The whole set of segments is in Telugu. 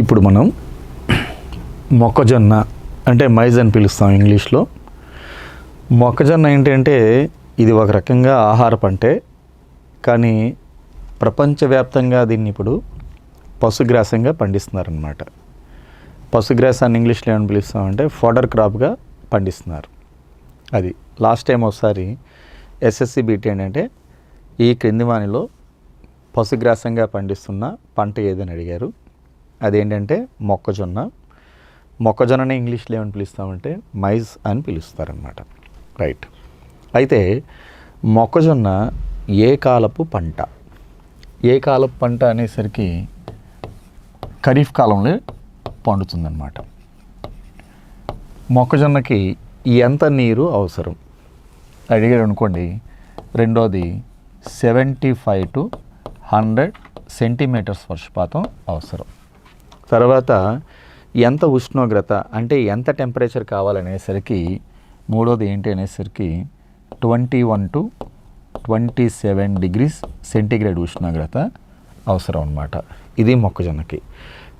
ఇప్పుడు మనం మొక్కజొన్న అంటే మైజ్ అని పిలుస్తాం ఇంగ్లీష్లో. మొక్కజొన్న ఏంటంటే ఇది ఒక రకంగా ఆహార పంటే కానీ ప్రపంచవ్యాప్తంగా దీన్ని ఇప్పుడు పశుగ్రాసంగా పండిస్తున్నారనమాట పశుగ్రాసాన్ని ఇంగ్లీష్లో ఏమని పిలుస్తామంటే ఫోడర్ క్రాప్గా పండిస్తున్నారు. అది లాస్ట్ టైం ఒకసారి ఎస్ఎస్సి బీటీ ఏంటంటే ఈ క్రింది వానిలో పశుగ్రాసంగా పండిస్తున్న పంట ఏదని అడిగారు. అదేంటంటే మొక్కజొన్న. మొక్కజొన్నని ఇంగ్లీష్లో ఏమని పిలుస్తామంటే మైజ్ అని పిలుస్తారనమాట రైట్. అయితే మొక్కజొన్న ఏ కాలపు పంట? ఏ కాలపు పంట అనేసరికి ఖరీఫ్ కాలంలో పండుతుందన్నమాట. మొక్కజొన్నకి ఎంత నీరు అవసరం? అడిగారు అనుకోండి రెండోది seventy five to hundred centimetres వర్షపాతం అవసరం. తర్వాత ఎంత ఉష్ణోగ్రత అంటే ఎంత టెంపరేచర్ కావాలనేసరికి మూడోది ఏంటి అనేసరికి twenty one to twenty seven degrees centigrade ఉష్ణోగ్రత అవసరం అనమాట ఇది మొక్కజొన్నకి.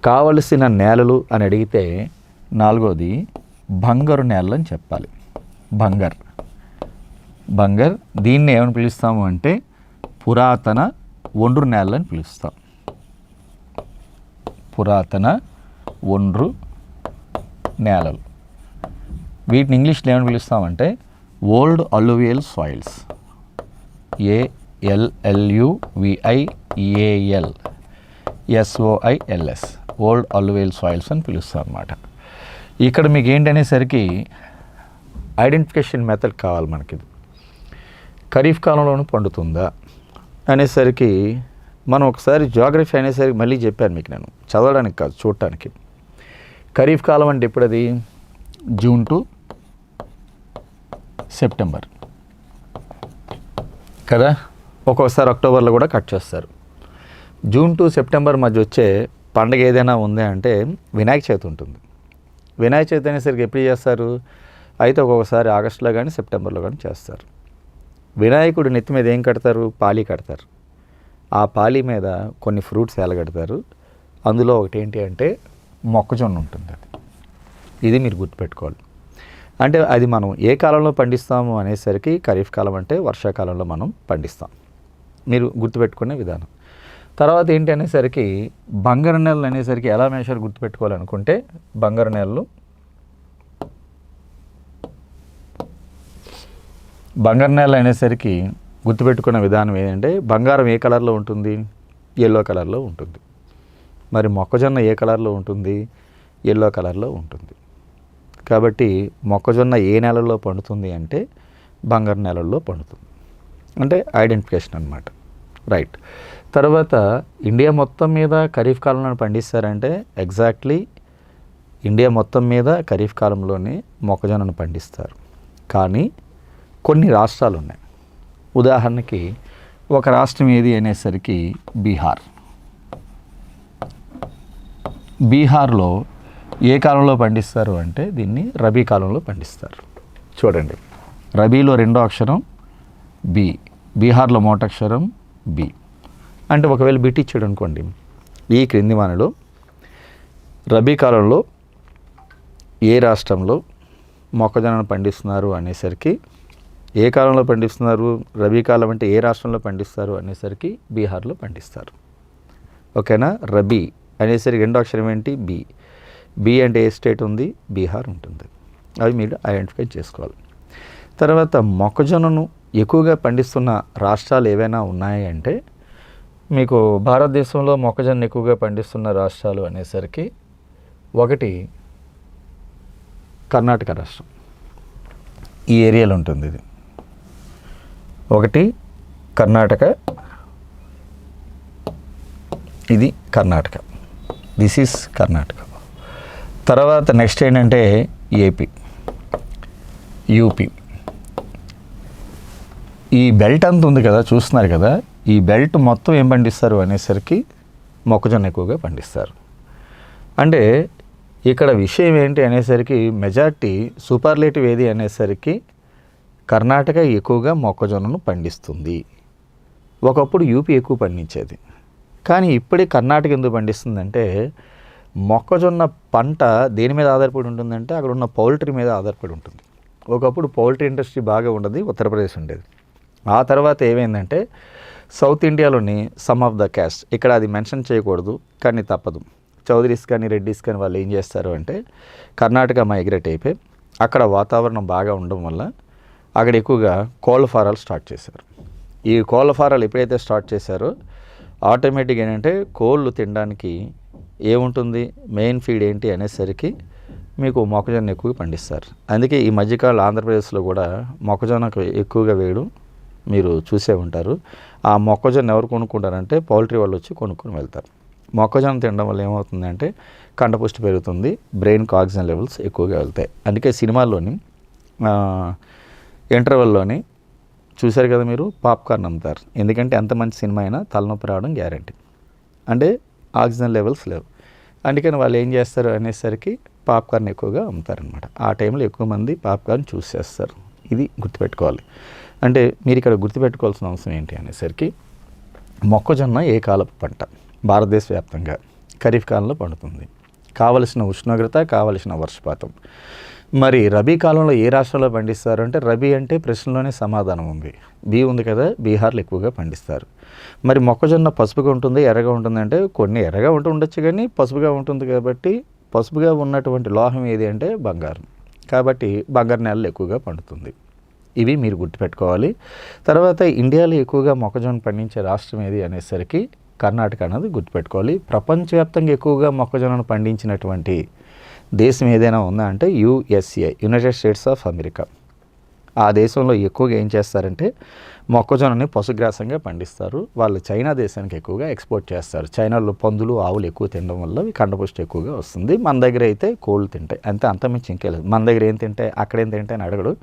కావలసిన నేలలు అని అడిగితే నాలుగోది బంగారు నేలలు అని చెప్పాలి. బంగర్. బంగర్ దీన్ని ఏమని పిలుస్తాము అంటే పురాతన ఒండ్రు నేలలు అని పిలుస్తాం. పురాతన ఒండ్రు నేలలు. వీటిని ఇంగ్లీష్లో ఏమని పిలుస్తామంటే old అల్లువియల్ soils ఏఎల్ఎల్యువిఐఏఎల్ ఎస్ఓఐఎల్ఎస్ old alluvial soils అని పిలుస్తాం అనమాట ఇక్కడ మీకు ఏంటనేసరికి ఐడెంటిఫికేషన్ మెథడ్ కావాలి మనకి ఖరీఫ్ కాలంలోనూ పండుతుందా అనేసరికి మనం ఒకసారి జాగ్రఫీ అనేసరికి మళ్ళీ చెప్పాను మీకు నేను. చదవడానికి కాదు చూడటానికి. ఖరీఫ్ కాలం అంటే ఎప్పుడు అది జూన్ టు సెప్టెంబర్. కదా? ఒక్కొక్కసారి అక్టోబర్లో కూడా కట్ చేస్తారు. జూన్ టు సెప్టెంబర్ మధ్య వచ్చే పండగ ఏదైనా ఉంది అంటే వినాయక చవితి ఉంటుంది. వినాయక చవితి అనేసరికి ఎప్పుడు చేస్తారు? అయితే ఒక్కొక్కసారి ఆగస్టులో కానీ సెప్టెంబర్లో కానీ చేస్తారు. వినాయకుడు నెత్తి మీద ఏం కడతారు? పాలి కడతారు. ఆ పాలి మీద కొన్ని ఫ్రూట్స్ ఎలగడతారు అందులో ఒకటి ఏంటి అంటే మొక్కజొన్న ఉంటుంది అది. ఇది మీరు గుర్తుపెట్టుకోవాలి. అంటే అది మనం ఏ కాలంలో పండిస్తాము అనేసరికి ఖరీఫ్ కాలం అంటే వర్షాకాలంలో మనం పండిస్తాం. మీరు గుర్తుపెట్టుకునే విధానం. తర్వాత ఏంటి అనేసరికి బంగారు నెలలు అనేసరికి ఎలా మేషాలు గుర్తుపెట్టుకోవాలనుకుంటే బంగారు నెలలు బంగారు నెలలు అనేసరికి గుర్తుపెట్టుకున్న విధానం ఏంటంటే బంగారం ఏ కలర్లో ఉంటుంది? ఎల్లో కలర్లో ఉంటుంది. మరి మొక్కజొన్న ఏ కలర్లో ఉంటుంది? ఎల్లో కలర్లో ఉంటుంది. కాబట్టి మొక్కజొన్న ఏ నెలలో పండుతుంది అంటే బంగారు నెలల్లో పండుతుంది. అంటే ఐడెంటిఫికేషన్ అనమాట రైట్ తర్వాత ఇండియా మొత్తం మీద ఖరీఫ్ కాలంలో పండిస్తారంటే ఎగ్జాక్ట్లీ ఇండియా మొత్తం మీద ఖరీఫ్ కాలంలోనే మొక్కజొన్నను పండిస్తారు. కానీ కొన్ని రాష్ట్రాలు ఉన్నాయి ఉదాహరణకి ఒక రాష్ట్రం ఏది అనేసరికి బీహార్. బీహార్లో ఏ కాలంలో పండిస్తారు అంటే దీన్ని రబీ కాలంలో పండిస్తారు. చూడండి. రబీలో రెండో అక్షరం బి బీహార్లో మొదటక్షరం బి. అంటే ఒకవేళ బిట్ ఇచ్చాడు అనుకోండి ఈ క్రింది వానలో రబీ కాలంలో ఏ రాష్ట్రంలో మొక్కజొన్నను పండిస్తున్నారు అనేసరికి ఏ కాలంలో పండిస్తున్నారు? రబీ కాలం అంటే ఏ రాష్ట్రంలో పండిస్తారు? అనేసరికి బీహార్లో పండిస్తారు. ఓకేనా? రబీ అనేసరికి రెండో అక్షరం ఏంటి? బి. బి అంటే ఏ స్టేట్ ఉంది? బీహార్ ఉంటుంది. అవి మీరు ఐడెంటిఫై చేసుకోవాలి. తర్వాత మొక్కజొన్నను ఎక్కువగా పండిస్తున్న రాష్ట్రాలు ఏవైనా ఉన్నాయి అంటే మీకు భారతదేశంలో మొక్కజొన్న ఎక్కువగా పండిస్తున్న రాష్ట్రాలు అనేసరికి ఒకటి కర్ణాటక రాష్ట్రం. ఈ ఏరియాలో ఉంటుంది ఇది. ఒకటి కర్ణాటక. ఇది కర్ణాటక. This is Karnataka. తర్వాత నెక్స్ట్ ఏంటంటే ఏపీ. యూపీ. ఈ బెల్ట్ అంత ఉంది కదా చూస్తున్నారు కదా ఈ బెల్ట్ మొత్తం ఏం పండిస్తారు అనేసరికి మొక్కజొన్న ఎక్కువగా పండిస్తారు. అంటే ఇక్కడ విషయం ఏంటి అనేసరికి మెజార్టీ సూపర్లేటివ్ ఏది అనేసరికి కర్ణాటక ఎక్కువగా మొక్కజొన్నను పండిస్తుంది. ఒకప్పుడు యూపీ ఎక్కువ పండించేది. కానీ ఇప్పుడే కర్ణాటక ఎందుకు పండిస్తుందంటే మొక్కజొన్న పంట దేని మీద ఆధారపడి ఉంటుందంటే అక్కడ ఉన్న పౌల్ట్రీ మీద ఆధారపడి ఉంటుంది. ఒకప్పుడు పౌల్ట్రీ ఇండస్ట్రీ బాగా ఉండదు ఉత్తరప్రదేశ్ ఉండేది. ఆ తర్వాత ఏమైందంటే సౌత్ ఇండియాలోని సమ్ ఆఫ్ ద క్యాస్ట్ ఇక్కడ అది మెన్షన్ చేయకూడదు కానీ తప్పదు. చౌదరీస్ కానీ రెడ్డిస్ కానీ వాళ్ళు ఏం చేస్తారు అంటే కర్ణాటక మైగ్రేట్ అయిపోయి అక్కడ వాతావరణం బాగా ఉండడం వల్ల అక్కడ ఎక్కువగా కోళ్ళ ఫారాలు స్టార్ట్ చేశారు. ఈ కోళ్ళ ఫారాలు ఎప్పుడైతే స్టార్ట్ చేశారో ఆటోమేటిక్ ఏంటంటే కోళ్ళు తినడానికి ఏముంటుంది మెయిన్ ఫీడ్ ఏంటి అనేసరికి మీకు మొక్కజొన్న ఎక్కువ పండిస్తారు. అందుకే ఈ మధ్యకాలంలో ఆంధ్రప్రదేశ్లో కూడా మొక్కజొన్నకు ఎక్కువగా వేయడం మీరు చూసే ఉంటారు. ఆ మొక్కజొన్న ఎవరు కొనుక్కుంటారంటే పౌల్ట్రీ వాళ్ళు వచ్చి కొనుక్కొని వెళ్తారు. మొక్కజొన్న తినడం వల్ల ఏమవుతుందంటే కండపుష్టి పెరుగుతుంది బ్రెయిన్కి ఆక్సిజన్ లెవెల్స్ ఎక్కువగా వెళ్తాయి. అందుకే సినిమాల్లోని ఇంటర్వెల్లోని చూశారు కదా మీరు? పాప్కార్న్ అమ్ముతారు. ఎందుకంటే ఎంత మంచి సినిమా అయినా తలనొప్పి రావడం గ్యారంటీ. అంటే ఆక్సిజన్ లెవెల్స్ లేవు. అందుకని వాళ్ళు ఏం చేస్తారు అనేసరికి పాప్కార్న్ ఎక్కువగా అమ్ముతారనమాట ఆ టైంలో ఎక్కువ మంది పాప్కార్న్ చూస్ చేస్తారు. ఇది గుర్తుపెట్టుకోవాలి. అంటే మీరు ఇక్కడ గుర్తుపెట్టుకోవాల్సిన అవసరం ఏంటి అనేసరికి మొక్కజొన్న ఏ కాలపు పంట. భారతదేశ వ్యాప్తంగా ఖరీఫ్ కాలంలో పండుతుంది. కావలసిన ఉష్ణోగ్రత కావలసిన వర్షపాతం. మరి రబీ కాలంలో ఏ రాష్ట్రంలో పండిస్తారు అంటే రబీ అంటే ప్రశ్నలోనే సమాధానం ఉంది. బీ ఉంది కదా బీహార్లో ఎక్కువగా పండిస్తారు. మరి మొక్కజొన్న పసుపుగా ఉంటుంది ఎర్రగా ఉంటుంది అంటే కొన్ని ఎర్రగా ఉంటూ ఉండొచ్చు కానీ పసుపుగా ఉంటుంది కాబట్టి పసుపుగా ఉన్నటువంటి లోహం ఏది అంటే బంగారం. కాబట్టి బంగారు నేలలు ఎక్కువగా పండుతుంది. ఇవి మీరు గుర్తుపెట్టుకోవాలి. తర్వాత ఇండియాలో ఎక్కువగా మొక్కజొన్న పండించే రాష్ట్రం ఏది అనేసరికి కర్ణాటక అనేది గుర్తుపెట్టుకోవాలి. ప్రపంచవ్యాప్తంగా ఎక్కువగా మొక్కజొన్నను పండించినటువంటి దేశం ఏదైనా ఉందా అంటే USA United States of America. ఆ దేశంలో ఎక్కువగా ఏం చేస్తారంటే మొక్కజొన్నని పశుగ్రాసంగా పండిస్తారు. వాళ్ళు చైనా దేశానికి ఎక్కువగా ఎక్స్పోర్ట్ చేస్తారు. చైనాలో పందులు ఆవులు ఎక్కువ తినడం వల్ల కండపుష్టి ఎక్కువగా వస్తుంది. మన దగ్గర అయితే కోళ్ళు తింటాయి. అంతే అంతమించి ఇంకేలేదు మన దగ్గర ఏం తింటాయి? అక్కడేం తింటే అని అడగడు.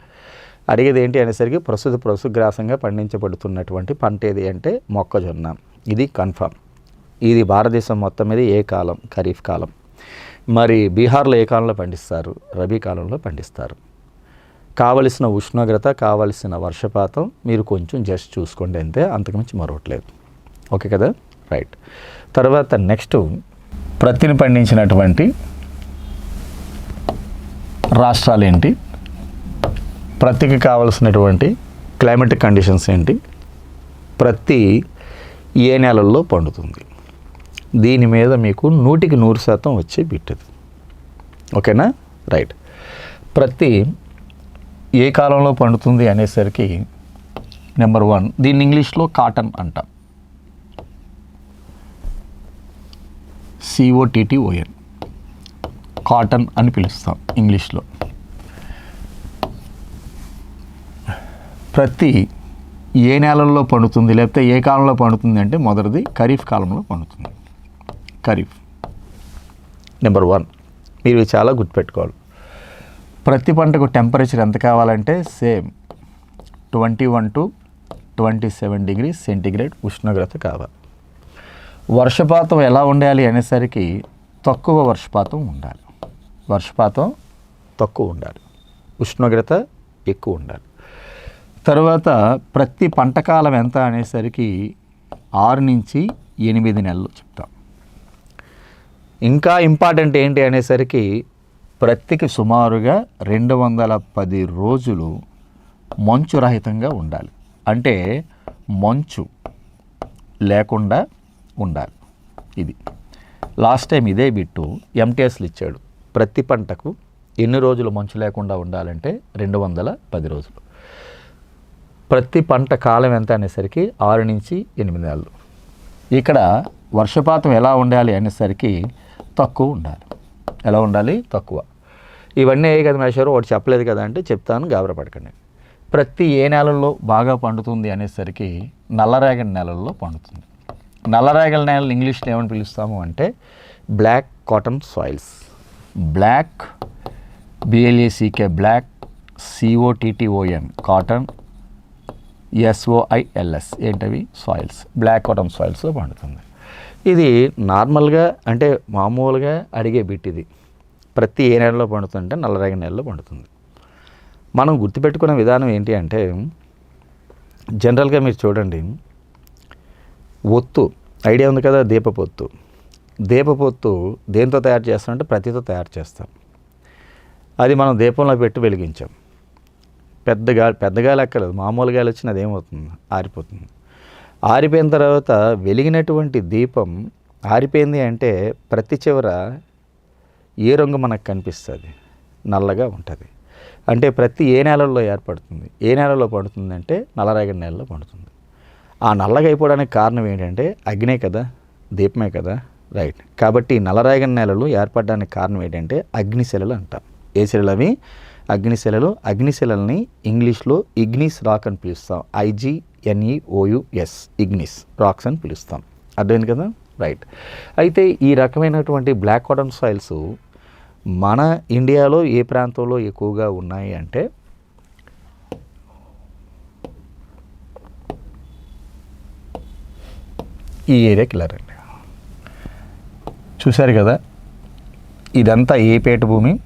అడిగేది ఏంటి అనేసరికి ప్రస్తుత పశుగ్రాసంగా పండించబడుతున్నటువంటి పంట ఏది అంటే మొక్కజొన్న. ఇది కన్ఫర్మ్ ఇది భారతదేశం మొత్తం మీద ఏ కాలం? ఖరీఫ్ కాలం. మరి బీహార్లో ఏ కాలంలో పండిస్తారు? రబీ కాలంలో పండిస్తారు. కావలసిన ఉష్ణోగ్రత కావలసిన వర్షపాతం మీరు కొంచెం జస్ట్ చూసుకోండి అంతే అంతకుమించి మరొకట్లేదు. ఓకే కదా? రైట్. తర్వాత నెక్స్ట్ ప్రత్తిని పండించినటువంటి రాష్ట్రాలు ఏంటి? ప్రత్తికి కావలసినటువంటి క్లైమేటిక్ కండిషన్స్ ఏంటి? ప్రతి ఏ నెలల్లో పండుతుంది? దీని మీద మీకు నూటికి నూరు శాతం వచ్చే బిట్టది. ఓకేనా? రైట్. ప్రతి ఏ కాలంలో పండుతుంది అనేసరికి నెంబర్ వన్ దీన్ని ఇంగ్లీష్లో కాటన్ అంటాం. సిఓటిటిఓఎన్ కాటన్ అని పిలుస్తాం ఇంగ్లీష్లో. ప్రతి ఏ నెలల్లో పండుతుంది లేకపోతే ఏ కాలంలో పండుతుంది అంటే మొదటిది ఖరీఫ్ కాలంలో పండుతుంది. ఖరీఫ్. నెంబర్ వన్ మీరు చాలా గుర్తుపెట్టుకోవాలి. ప్రతి పంటకు టెంపరేచర్ ఎంత కావాలంటే same twenty one to twenty seven degree centigrade ఉష్ణోగ్రత కావాలి. వర్షపాతం ఎలా ఉండాలి అనేసరికి తక్కువ వర్షపాతం ఉండాలి. వర్షపాతం తక్కువ ఉండాలి. ఉష్ణోగ్రత ఎక్కువ ఉండాలి. తర్వాత ప్రతి పంట కాలం ఎంత అనేసరికి ఆరు నుంచి ఎనిమిది నెలలు చెప్తాం. ఇంకా ఇంపార్టెంట్ ఏంటి అనేసరికి ప్రతికి సుమారుగా రెండు వందల పది రోజులు మంచు రహితంగా ఉండాలి. అంటే మంచు లేకుండా ఉండాలి. ఇది. లాస్ట్ టైం ఇదే బిట్టు ఎంటీఎస్లు ఇచ్చాడు. ప్రతి పంటకు ఎన్ని రోజులు మంచు లేకుండా ఉండాలంటే రెండు వందల పది రోజులు. ప్రతి పంట కాలం ఎంత అనేసరికి ఆరు నుంచి ఎనిమిది నెలలు. ఇక్కడ వర్షపాతం ఎలా ఉండాలి అనేసరికి తక్కువ ఉండాలి. ఎలా ఉండాలి? తక్కువ. ఇవన్నీ ఏ కదా మేషారు ఒకటి చెప్పలేదు కదా అంటే చెప్తాను గాబరపడకండి ప్రతి ఏ నెలల్లో బాగా పండుతుంది అనేసరికి నల్లరేగడి నెలల్లో పండుతుంది. నల్లరేగడి నేలలు ఇంగ్లీష్లో ఏమని పిలుస్తాము అంటే black cotton soils. Black B L A C K black C O T T O N cotton S O I L S ఏంటవి? సాయిల్స్. బ్లాక్ కాటన్ సాయిల్స్లో పండుతుంది. ఇది నార్మల్గా అంటే మామూలుగా అడిగే బిట్ ఇది. ప్రతి ఏ నెలలో పండుతుంటే నల్లరేగడి నెలలో పండుతుంది. మనం గుర్తుపెట్టుకునే విధానం ఏంటి అంటే జనరల్గా మీరు చూడండి. ఒత్తు ఐడియా ఉంది కదా దీపపొత్తు. దీపపొత్తు దేంతో తయారు చేస్తామంటే ప్రతితో తయారు చేస్తాం. అది మనం దీపంలో పెట్టి వెలిగించాం. పెద్ద గాలి పెద్ద గాలి ఎక్కలేదు మామూలు గాలి వచ్చిన అదేమవుతుంది ఆరిపోతుంది. ఆరిపోయిన తర్వాత వెలిగినటువంటి దీపం ఆరిపోయింది అంటే ప్రతి చివర ఏ రంగు మనకు కనిపిస్తుంది? నల్లగా ఉంటుంది. అంటే ప్రతి ఏ నెలల్లో ఏర్పడుతుంది? ఏ నెలలో పడుతుంది అంటే నల్లరేగడి నెలలో పడుతుంది. ఆ నల్లగా అయిపోవడానికి కారణం ఏంటంటే అగ్నే కదా? దీపమే కదా? రైట్. కాబట్టి నల్లరేగడి నెలలు ఏర్పడడానికి కారణం ఏంటంటే అగ్నిశిలలు అంటాం. ఏ శిలలు. అవి అగ్నిశిలలు అగ్నిశిలల్ని ఇంగ్లీష్లో ఇగ్నిస్ రాక్ అని పిలుస్తాం. ఐజీ ఎన్ఈఓయుఎస్ ఇగ్నిస్ రాక్స్ అని పిలుస్తాం. అర్థమైంది కదా? రైట్ అయితే ఈ రకమైనటువంటి బ్లాక్ కాటన్ సాయిల్స్ మన ఇండియాలో ఏ ప్రాంతంలో ఎక్కువగా ఉన్నాయి అంటే ఈ ఏరియాకి వెళ్ళారండి. చూశారు కదా? ఇదంతా ఏ పేట భూమి?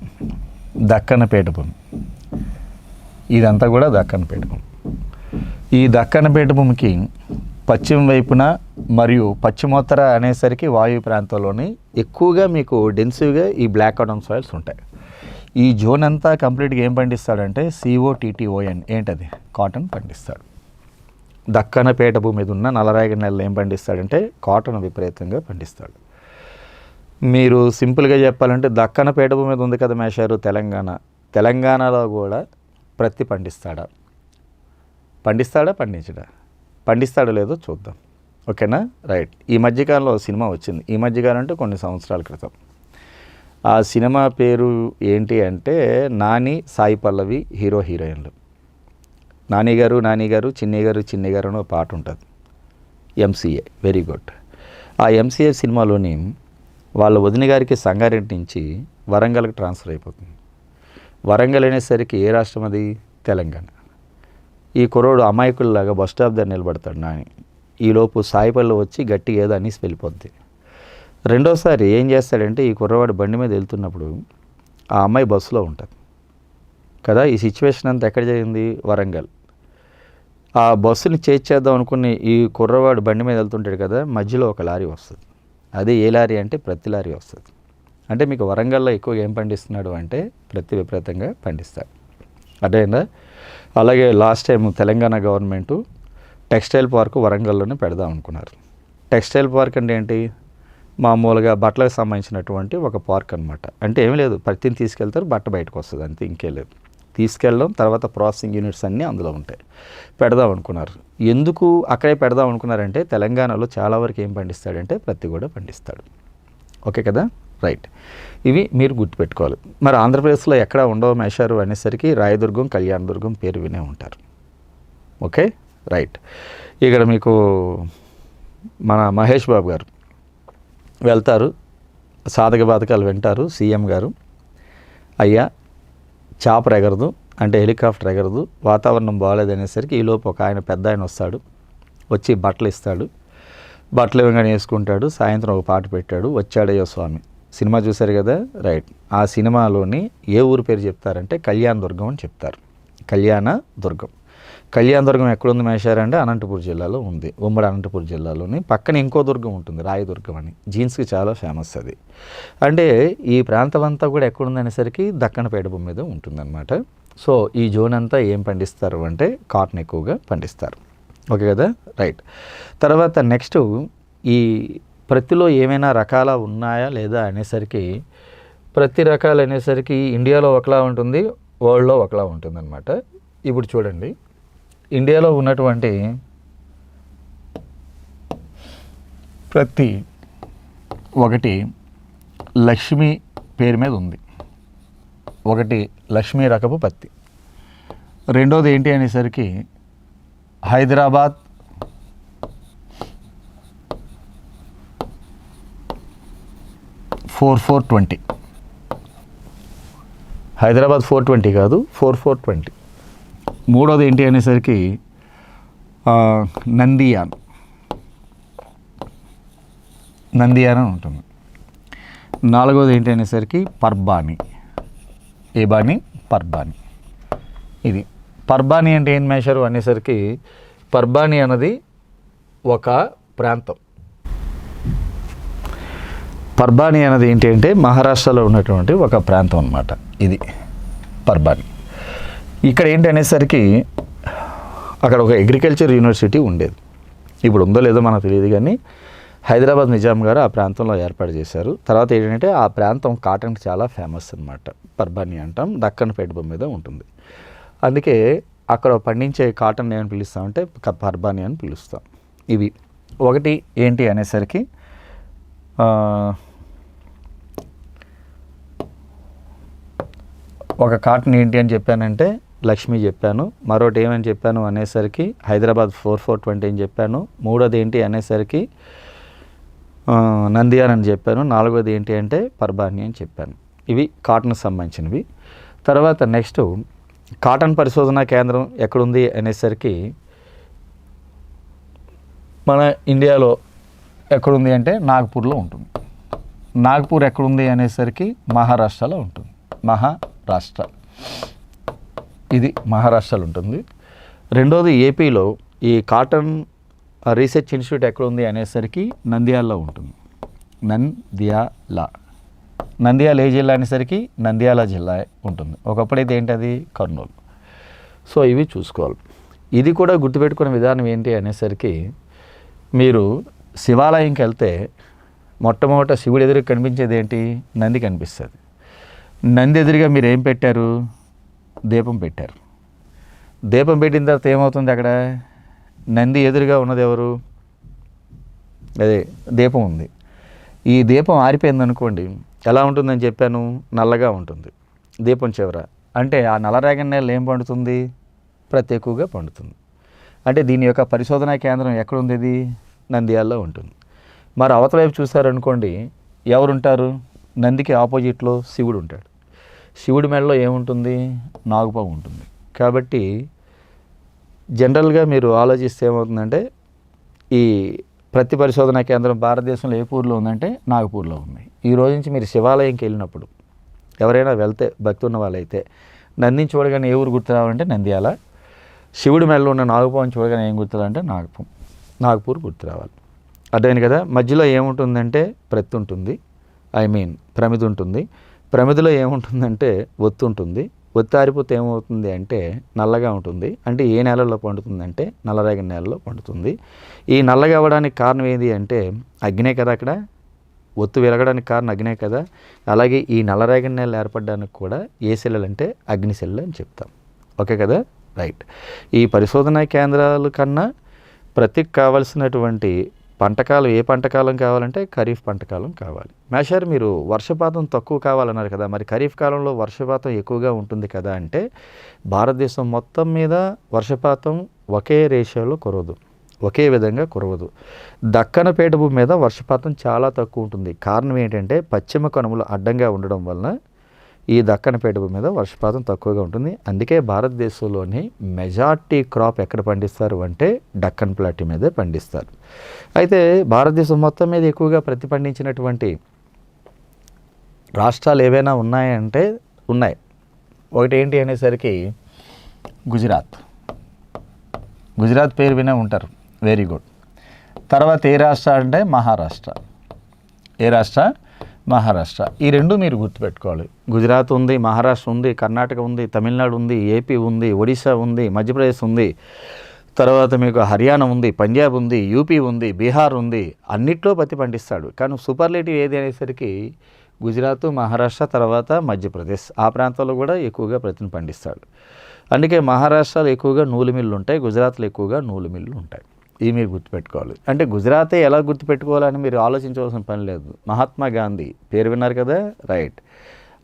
దక్కన పేట భూమి. ఇదంతా కూడా దక్కన పేట భూమి. ఈ దక్కన పేట భూమికి పశ్చిమ వైపున మరియు పశ్చిమోత్తర అనేసరికి వాయు ప్రాంతంలోని ఎక్కువగా మీకు డెన్సివ్గా ఈ బ్లాక్ కాటన్ సాయిల్స్ ఉంటాయి. ఈ జోన్ అంతా కంప్లీట్గా ఏం పండిస్తాడంటే సిఓటీటీఓఎన్ ఏంటది? కాటన్ పండిస్తాడు. దక్కన పేట భూమి మీద ఉన్న నల్లరాగడి నెలలు ఏం పండిస్తాడంటే కాటన్ విపరీతంగా పండిస్తాడు. మీరు సింపుల్గా చెప్పాలంటే దక్కన పీఠభూమి భూమి మీద ఉంది కదా మేషారు తెలంగాణ. తెలంగాణలో కూడా ప్రతి పండిస్తాడా? పండిస్తాడా పండించడా? పండిస్తాడో లేదో చూద్దాం. ఓకేనా? రైట్. ఈ మధ్యకాలంలో సినిమా వచ్చింది. ఈ మధ్యకాలం అంటే కొన్ని సంవత్సరాల క్రితం. ఆ సినిమా పేరు ఏంటి అంటే నాని సాయి పల్లవి హీరో హీరోయిన్లు. నాని గారు నాని గారు చిన్ని గారు చిన్ని గారు అని ఒక పాట ఉంటుంది. ఎంసీఏ వెరీ గుడ్ ఆ ఎంసీఏ సినిమాలోని వాళ్ళ వదిన గారికి సంగారెడ్డి నుంచి వరంగల్కి ట్రాన్స్ఫర్ అయిపోతుంది. వరంగల్ అనేసరికి ఏ రాష్ట్రం అది? తెలంగాణ. ఈ కుర్రోడు అమాయకుల్లాగా బస్ స్టాప్ దగ్గర నిలబడతాడు నాని. ఈలోపు సాయిపల్లి వచ్చి గట్టిగా ఏదో అనేసి వెళ్ళిపోద్ది. రెండోసారి ఏం చేస్తాడంటే ఈ కుర్రవాడు బండి మీద వెళ్తున్నప్పుడు ఆ అమ్మాయి బస్సులో ఉంటుంది. కదా ఈ సిచ్యువేషన్ అంతా ఎక్కడ జరిగింది? వరంగల్. ఆ బస్సుని చేర్చేద్దాం అనుకుని ఈ కుర్రవాడు బండి మీద వెళ్తుంటాడు కదా మధ్యలో ఒక లారీ వస్తుంది. అదే ఏ లారీ అంటే ప్రతి లారీ వస్తుంది. అంటే మీకు వరంగల్లో ఎక్కువ ఏం పండిస్తున్నాడు అంటే ప్రతి విపరీతంగా పండిస్తాడు. అదేనా అలాగే last time Telangana government textile park వరంగల్లోనే పెడదాం అనుకున్నారు. టెక్స్టైల్ పార్క్ అంటే ఏంటి? మామూలుగా బట్టలకు సంబంధించినటువంటి ఒక పార్క్ అనమాట అంటే ఏం లేదు ప్రతిని తీసుకెళ్తారు బట్ట బయటకు వస్తుంది అంతే ఇంకే లేదు. తీసుకెళ్ళడం తర్వాత ప్రాసెసింగ్ యూనిట్స్ అన్నీ అందులో ఉంటాయి. పెడదాం అనుకున్నారు. ఎందుకు అక్కడే పెడదాం అనుకున్నారంటే తెలంగాణలో చాలా వరకు ఏం పండిస్తాడంటే ప్రతి కూడా పండిస్తాడు. ఓకే కదా? రైట్ ఇవి మీరు గుర్తుపెట్టుకోవాలి. మరి ఆంధ్రప్రదేశ్లో ఎక్కడ ఉండవు మేషారు అనేసరికి రాయదుర్గం కళ్యాణదుర్గం పేరు వినే ఉంటారు. ఓకే? రైట్ ఇక్కడ మీకు మన మహేష్ బాబు గారు వెళ్తారు. సాధక బాధకాలు వింటారు సీఎం గారు. అయ్యా చాపర్ ఎగరదు అంటే హెలికాప్టర్ ఎగరదు వాతావరణం బాగాలేదనేసరికి ఈలోపు ఒక ఆయన పెద్ద ఆయన వస్తాడు. వచ్చి బట్టలు ఇస్తాడు. బట్టలు ఇవ్వగానే వేసుకుంటాడు సాయంత్రం ఒక పాట పెట్టాడు వచ్చాడయ్యో స్వామి. సినిమా చూశారు కదా? రైట్. ఆ సినిమాలోని ఏ ఊరు పేరు చెప్తారంటే కళ్యాణ దుర్గం అని చెప్తారు. కళ్యాణ దుర్గం. కళ్యాణ దుర్గం ఎక్కడుంది మేషారంటే అనంతపూర్ జిల్లాలో ఉంది. ఉమ్మడి అనంతపూర్ జిల్లాలోని పక్కన ఇంకో దుర్గం ఉంటుంది రాయదుర్గం అని. జీన్స్కి చాలా ఫేమస్ అది. అంటే ఈ ప్రాంతం అంతా కూడా ఎక్కడుంది అనేసరికి దక్కనపేట భూమి మీద ఉంటుందన్నమాట. సో ఈ జోన్ అంతా ఏం పండిస్తారు అంటే కాటన్ ఎక్కువగా పండిస్తారు. ఓకే కదా? రైట్. తర్వాత నెక్స్ట్ ఈ ప్రతిలో ఏమైనా రకాల ఉన్నాయా లేదా అనేసరికి ప్రతి రకాలు అనేసరికి ఇండియాలో ఒకలా ఉంటుంది వరల్డ్లో ఒకలా ఉంటుంది అనమాట ఇప్పుడు చూడండి ఇండియాలో ఉన్నటువంటి ప్రతి ఒకటి లక్ష్మి పేరు మీద ఉంది. ఒకటి లక్ష్మీ రకపు పత్తి. రెండోది ఏంటి అనేసరికి Hyderabad four four twenty. Hyderabad four twenty కాదు ఫోర్ ఫోర్ ట్వంటీ. మూడోది ఏంటి అనేసరికి నందియాన్. నందియాన్ అని ఉంటుంది. నాలుగోది ఏంటి అనేసరికి పర్బాని. ఏ బాని? పర్బాని. ఇది. పర్బాని అంటే ఏం మేషరు అనేసరికి పర్బాని అన్నది ఒక ప్రాంతం. పర్బాని అనేది ఏంటి అంటే మహారాష్ట్రలో ఉన్నటువంటి ఒక ప్రాంతం అన్నమాట. ఇది పర్బాని. ఇక్కడ ఏంటి అనేసరికి అక్కడ ఒక అగ్రికల్చర్ యూనివర్సిటీ ఉండేది. ఇప్పుడు ఉందో లేదో మనకు తెలియదు కానీ హైదరాబాద్ నిజాం గారు ఆ ప్రాంతంలో ఏర్పాటు చేశారు. తర్వాత ఏంటంటే ఆ ప్రాంతం కాటన్కి చాలా ఫేమస్ అనమాట పర్బాని అంటాం దక్కన్ పేట మీద ఉంటుంది. అందుకే అక్కడ పండించే కాటన్ ఏమని పిలుస్తామంటే పర్బాని అని పిలుస్తాం. ఇవి ఒకటి ఏంటి అనేసరికి ఒక కాటన్ ఏంటి అని చెప్పానంటే లక్ష్మి చెప్పాను. మరొకటి ఏమని చెప్పాను అనేసరికి హైదరాబాద్ ఫోర్ ఫోర్ ట్వంటీ అని చెప్పాను. మూడోది ఏంటి అనేసరికి నందియాన్ అని చెప్పాను. నాలుగోది ఏంటి అంటే పర్బాని అని చెప్పాను. ఇవి కాటన్కి సంబంధించినవి. తర్వాత నెక్స్ట్ కాటన్ పరిశోధనా కేంద్రం ఎక్కడుంది అనేసరికి మన ఇండియాలో ఎక్కడుంది అంటే నాగ్పూర్లో ఉంటుంది. నాగ్పూర్ ఎక్కడుంది అనేసరికి మహారాష్ట్రలో ఉంటుంది. మహా రాష్ట్ర. ఇది మహారాష్ట్రలో ఉంటుంది. రెండోది ఏపీలో ఈ కాటన్ రీసెర్చ్ ఇన్స్టిట్యూట్ ఎక్కడుంది అనేసరికి నంద్యాలలో ఉంటుంది. నంద్యాల. నంద్యాల ఏ జిల్లా అనేసరికి నంద్యాల జిల్లా ఉంటుంది. ఒకప్పుడైతే ఏంటది? కర్నూలు. సో ఇవి చూసుకోవాలి. ఇది కూడా గుర్తుపెట్టుకునే విధానం ఏంటి అనేసరికి మీరు శివాలయంకి వెళ్తే మొట్టమొదట శివుడు ఎదురు కనిపించేది ఏంటి? నంది కనిపిస్తుంది. నంది ఎదురుగా మీరు ఏం పెట్టారు? దీపం పెట్టారు. దీపం పెట్టిన తర్వాత ఏమవుతుంది అక్కడ? నంది ఎదురుగా ఉన్నది ఎవరు? అదే దీపం ఉంది. ఈ దీపం ఆరిపోయింది అనుకోండి ఎలా ఉంటుందని చెప్పాను? నల్లగా ఉంటుంది. దీపం చివర. అంటే ఆ నల్లరేగడి నేల ఏం పండుతుంది? ప్రతి ఎక్కువగా పండుతుంది. అంటే దీని యొక్క పరిశోధనా కేంద్రం ఎక్కడుంది ఇది? నంద్యాలలో ఉంటుంది. మరి అవతల వైపు చూసారనుకోండి ఎవరుంటారు? నందికి ఆపోజిట్లో శివుడు ఉంటాడు. శివుడి మెడలో ఏముంటుంది? నాగుపాము ఉంటుంది. కాబట్టి జనరల్గా మీరు ఆలోచిస్తే ఏమవుతుందంటే ఈ ప్రతి పరిశోధనా కేంద్రం భారతదేశంలో ఏ పూర్లో ఉందంటే నాగపూర్లో ఉంది. ఈ రోజు నుంచి మీరు శివాలయంకి వెళ్ళినప్పుడు ఎవరైనా వెళ్తే భక్తి ఉన్న వాళ్ళైతే నందిని చూడగానే ఏ ఊరు గుర్తురావాలంటే నంద్యాల. శివుడి మెడలో ఉన్న నాగపాము చూడగానే ఏం గుర్తురావాలంటే నాగపూం నాగపూర్ గుర్తు రావాలి. అర్థమైంది కదా? మధ్యలో ఏముంటుందంటే ప్రతి ఉంటుంది ఐ మీన్ ప్రమిది ఉంటుంది ప్రమిదిలో ఏముంటుందంటే ఒత్తు ఉంటుంది ఒత్తి ఆరిపోతే ఏమవుతుంది అంటే నల్లగా ఉంటుంది. అంటే ఏ నెలలో పండుతుందంటే నల్లరేగడి నేలలో పండుతుంది. ఈ నల్లగా అవ్వడానికి కారణం ఏంటి అంటే అగ్నే కదా అక్కడ. ఒత్తు వెలగడానికి కారణం అగ్నే కదా. అలాగే ఈ నల్లరేగడి నేల ఏర్పడడానికి కూడా ఏ సెల్లలు అంటే అగ్ని సెల్లు అని చెప్తాం. ఓకే కదా? రైట్. ఈ పరిశోధనా కేంద్రాల కన్నా ప్రతికి కావలసినటువంటి పంటకాలం ఏ పంటకాలం కావాలంటే ఖరీఫ్ పంటకాలం కావాలి. మేషర్ మీరు వర్షపాతం తక్కువ కావాలన్నారు కదా మరి ఖరీఫ్ కాలంలో వర్షపాతం ఎక్కువగా ఉంటుంది కదా అంటే భారతదేశం మొత్తం మీద వర్షపాతం ఒకే రేషియోలో కురవదు ఒకే విధంగా కురవదు. దక్కన పీఠభూమి మీద వర్షపాతం చాలా తక్కువ ఉంటుంది. కారణం ఏంటంటే పశ్చిమ కనుమలు అడ్డంగా ఉండడం వలన ఈ దక్కన పేట మీద వర్షపాతం తక్కువగా ఉంటుంది. అందుకే భారతదేశంలోని మెజార్టీ క్రాప్ ఎక్కడ పండిస్తారు అంటే డక్కన్ ప్లాటీ మీదే పండిస్తారు. అయితే భారతదేశం మొత్తం మీద ఎక్కువగా ప్రతి పండించినటువంటి రాష్ట్రాలు ఏవైనా ఉన్నాయంటే ఉన్నాయి. ఒకటి ఏంటి అనేసరికి గుజరాత్. గుజరాత్ పేరు వినే ఉంటారు. వెరీ గుడ్ తర్వాత ఏ రాష్ట్ర అంటే మహారాష్ట్ర. ఏ రాష్ట్ర? మహారాష్ట్ర. ఈ రెండు మీరు గుర్తుపెట్టుకోవాలి. గుజరాత్ ఉంది మహారాష్ట్ర ఉంది కర్ణాటక ఉంది తమిళనాడు ఉంది ఏపీ ఉంది ఒడిశా ఉంది మధ్యప్రదేశ్ ఉంది. తర్వాత మీకు హర్యానా ఉంది పంజాబ్ ఉంది యూపీ ఉంది బీహార్ ఉంది. అన్నిట్లో పత్తి పండిస్తాడు. కానీ సూపర్లేటివ్ ఏది అనేసరికి గుజరాత్ మహారాష్ట్ర తర్వాత మధ్యప్రదేశ్. ఆ ప్రాంతాల్లో కూడా ఎక్కువగా ప్రతిని పండిస్తాడు. అందుకే మహారాష్ట్రలో ఎక్కువగా నూలు మిల్లు ఉంటాయి గుజరాత్లో ఎక్కువగా నూలు మిల్లు ఉంటాయి ఇది మీరు గుర్తుపెట్టుకోవాలి. అంటే గుజరాతే ఎలా గుర్తుపెట్టుకోవాలని మీరు ఆలోచించవలసిన పని లేదు. మహాత్మా గాంధీ పేరు విన్నారు కదా? రైట్.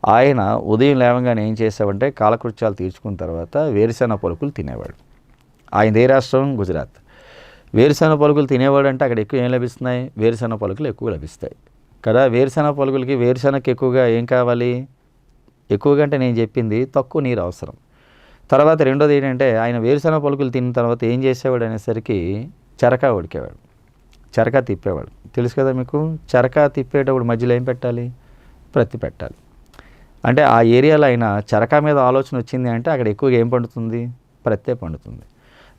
ఆయన ఉదయం లేవగానే ఏం చేసావంటే కాలకృత్యాలు తీర్చుకున్న తర్వాత వేరుశెనగ పలుకులు తినేవాడు. ఆయన ఏ రాష్ట్రం? గుజరాత్. వేరుశెనగ పలుకులు తినేవాడు అంటే అక్కడ ఎక్కువ ఏం లభిస్తున్నాయి? వేరుశెనగ పలుకులు ఎక్కువ లభిస్తాయి. కదా? వేరుశెనగ పలుకులకి వేరుశెనగకి ఎక్కువగా ఏం కావాలి? ఎక్కువగా అంటే నేను చెప్పింది తక్కువ నీరు అవసరం. తర్వాత రెండోది ఏంటంటే ఆయన వేరుశెనగ పలుకులు తిన్న తర్వాత ఏం చేసేవాడు అనేసరికి చరకా ఉడికేవాడు. చరకా తిప్పేవాడు. తెలుసు కదా మీకు? చరకా తిప్పేటప్పుడు మధ్యలో ఏం పెట్టాలి? ప్రతి పెట్టాలి. అంటే ఆ ఏరియాలో అయినా చరకా మీద ఆలోచన వచ్చింది అంటే అక్కడ ఎక్కువగా ఏం పండుతుంది? ప్రత్తే పండుతుంది.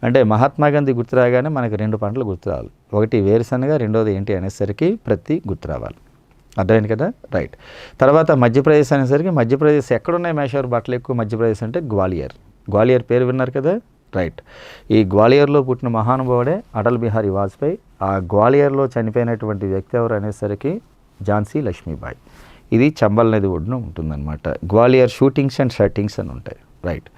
అంటే మహాత్మా గాంధీ గుర్తు రాగానే మనకు రెండు పంటలు గుర్తు రావాలి. ఒకటి వేరుశనగ రెండోది ఏంటి అనేసరికి ప్రతి గుర్తు రావాలి. అర్థమైంది కదా? రైట్. తర్వాత మధ్యప్రదేశ్ అనేసరికి మధ్యప్రదేశ్ ఎక్కడున్నాయి మేషవర్ బట్టలు ఎక్కువ మధ్యప్రదేశ్ అంటే గ్వాలియర్. గ్వాలియర్ పేరు విన్నారు కదా? రైట్ ఈ గ్వాలియర్లో పుట్టిన మహానుభావుడే అటల్ బిహారీ వాజ్పేయి. ఆ గ్వాలియర్లో చనిపోయినటువంటి వ్యక్తి ఎవరు అనేసరికి ఝాన్సీ లక్ష్మీబాయి. ఇది చంబల్ నది ఒడ్డున ఉంటుందన్నమాట. గ్వాలియర్ షూటింగ్స్ అండ్ షర్టింగ్స్ అని ఉంటాయి. రైట్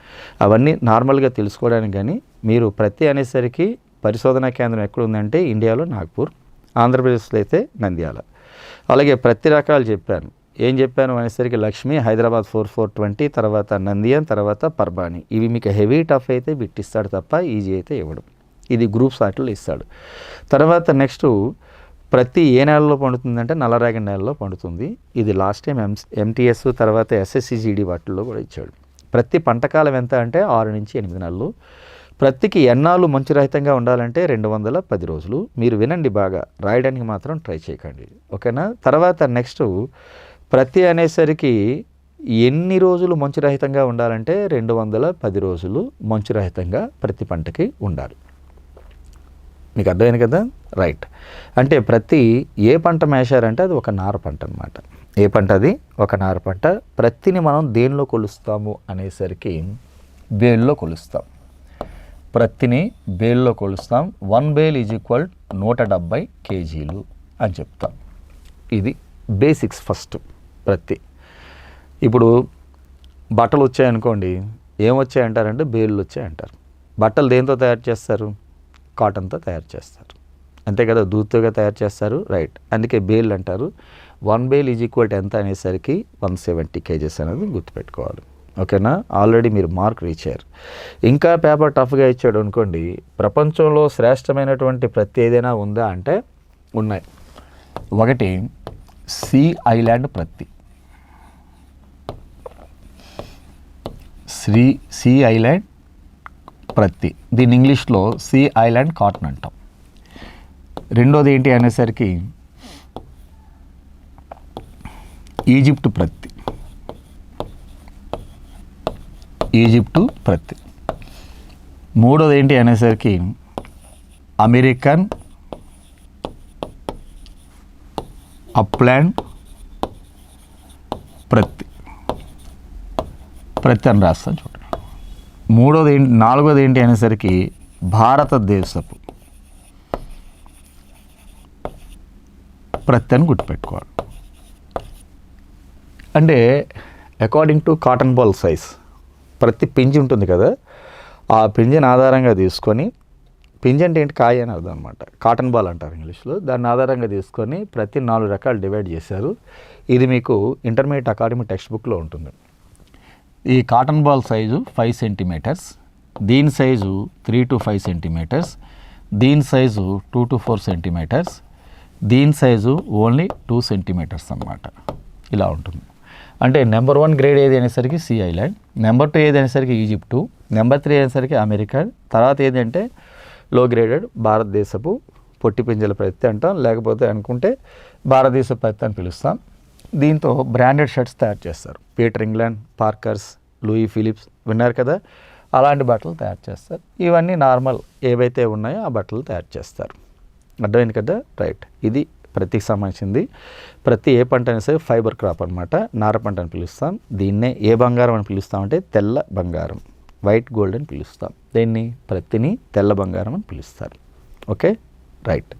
అవన్నీ నార్మల్గా తెలుసుకోవడానికి కానీ మీరు ప్రతి అనేసరికి పరిశోధనా కేంద్రం ఎక్కడుందంటే ఇండియాలో నాగ్పూర్ ఆంధ్రప్రదేశ్లో అయితే నంద్యాల. అలాగే ప్రతి రకాలు చెప్పాను. ఏం చెప్పాను? అనేసరికి Lakshmi Hyderabad four four twenty తర్వాత నందియన్ తర్వాత పర్బాని ఇవి మీకు హెవీ టఫ్ అయితే బిట్టిస్తాడు తప్ప ఈజీ అయితే ఇవ్వడం. ఇది గ్రూప్స్ వాటిలో ఇస్తాడు. తర్వాత నెక్స్ట్ ప్రతి ఏ నెలలో పండుతుందంటే నల్లరేగడి నెలలో పండుతుంది. ఇది లాస్ట్ టైం ఎం ఎంటీఎస్ తర్వాత ఎస్ఎస్సిజిడి వాటిల్లో కూడా ఇచ్చాడు. ప్రతి పంటకాలం ఎంత అంటే ఆరు నుంచి ఎనిమిది నెలలు. ప్రతికి ఎన్నాళ్ళు మంచురహితంగా ఉండాలంటే రెండు వందల పది రోజులు. మీరు వినండి బాగా. రాయడానికి మాత్రం ట్రై చేయకండి. ఓకేనా? తర్వాత నెక్స్ట్ ప్రతి అనేసరికి ఎన్ని రోజులు మంచురహితంగా ఉండాలంటే రెండు వందల పది రోజులు మంచురహితంగా ప్రతి పంటకి ఉండాలి. మీకు అర్థమైంది కదా? రైట్. అంటే ప్రతి ఏ పంట మేశారంటే అది ఒక నార పంట అనమాట ఏ పంట అది? ఒక నార పంట. ప్రతిని మనం దేనిలో కొలుస్తాము అనేసరికి బేల్లో కొలుస్తాం. ప్రతిని బేల్లో కొలుస్తాం. వన్ బేల్ ఈజ్ ఈక్వల్ నూట డెబ్బై కేజీలు అని చెప్తాం. ఇది బేసిక్స్ ఫస్ట్. ప్రత్తి ఇప్పుడు బట్టలు వచ్చాయనుకోండి ఏమొచ్చాయంటారంటే బేళ్ళు వచ్చాయంటారు. బట్టలు దేంతో తయారు చేస్తారు? కాటన్తో తయారు చేస్తారు. అంతే కదా దూత్తుగా తయారు చేస్తారు రైట్. అందుకే బేల్ అంటారు. వన్ బేల్ ఈజ్ ఈక్వల్ ఎంత అనేసరికి వన్ సెవెంటీ కేజెస్ అనేది గుర్తుపెట్టుకోవాలి. ఓకేనా? ఆల్రెడీ మీరు మార్క్ రీచ్ అయ్యారు. ఇంకా పేపర్ టఫ్గా ఇచ్చాడు అనుకోండి ప్రపంచంలో శ్రేష్టమైనటువంటి ప్రతి ఏదైనా ఉందా అంటే ఉన్నాయి. ఒకటి సీ ఐలాండ్ ప్రతి. శ్రీ సీ ఐలాండ్ ప్రత్తి. దీని ఇంగ్లీష్లో సీ ఐలాండ్ కాటన్ అంటాం. రెండోది ఏంటి అనేసరికి ఈజిప్ట్ ప్రత్తి. ఈజిప్టు ప్రత్తి. మూడోది ఏంటి అనేసరికి అమెరికన్ అప్లాండ్ ప్రతి ప్రతి రాస్తాను చూడండి. మూడోది ఏంటి నాలుగోది ఏంటి అనేసరికి భారతదేశపు ప్రతి గుర్తుపెట్టుకోవాలి. అంటే according to cotton ball size ప్రతి పింజి ఉంటుంది కదా ఆ పింజిని ఆధారంగా తీసుకొని పింజి అంటే ఏంటి కాయ అని అర్థం అనమాట కాటన్ బాల్ అంటారు ఇంగ్లీష్లో. దాన్ని ఆధారంగా తీసుకొని ప్రతి నాలుగు రకాలు డివైడ్ చేశారు. ఇది మీకు ఇంటర్మీడియట్ అకాడమీ టెక్స్ట్ బుక్లో ఉంటుంది. ఈ cotton ball size five centimetres దీని size three to five centimetres దీని size two to four centimetres దీని సైజు ఓన్లీ టూ సెంటీమీటర్స్ అన్నమాట. ఇలా ఉంటుంది. అంటే నెంబర్ వన్ గ్రేడ్ ఏది అనేసరికి సి ఐలాండ్ నెంబర్ టూ ఏది అనేసరికి ఈజిప్టు నెంబర్ త్రీ అనేసరికి అమెరికా తర్వాత ఏదంటే లో గ్రేడెడ్ భారతదేశపు పొట్టి పింజల ప్రత్తి అంటాం లేకపోతే అనుకుంటే భారతదేశ ప్రత్తి అని పిలుస్తాం. దీంతో బ్రాండెడ్ షర్ట్స్ తయారు చేస్తారు. Peter England Parkers Louis Philips విన్నారు కదా? అలాంటి బట్టలు తయారు చేస్తారు. ఇవన్నీ నార్మల్ ఏవైతే ఉన్నాయో ఆ బట్టలు తయారు చేస్తారు. అర్థమైంది కదా? రైట్. ఇది ప్రతికి సంబంధించింది. ప్రతి ఏ పంట అయినా సరే ఫైబర్ క్రాప్ అనమాట నార పంట అని పిలుస్తాం. దీన్నే ఏ బంగారం అని పిలుస్తామంటే తెల్ల బంగారం. వైట్ గోల్డ్ అని పిలుస్తాం. దీన్ని? ప్రతిని తెల్ల బంగారం అని పిలుస్తారు. ఓకే? రైట్.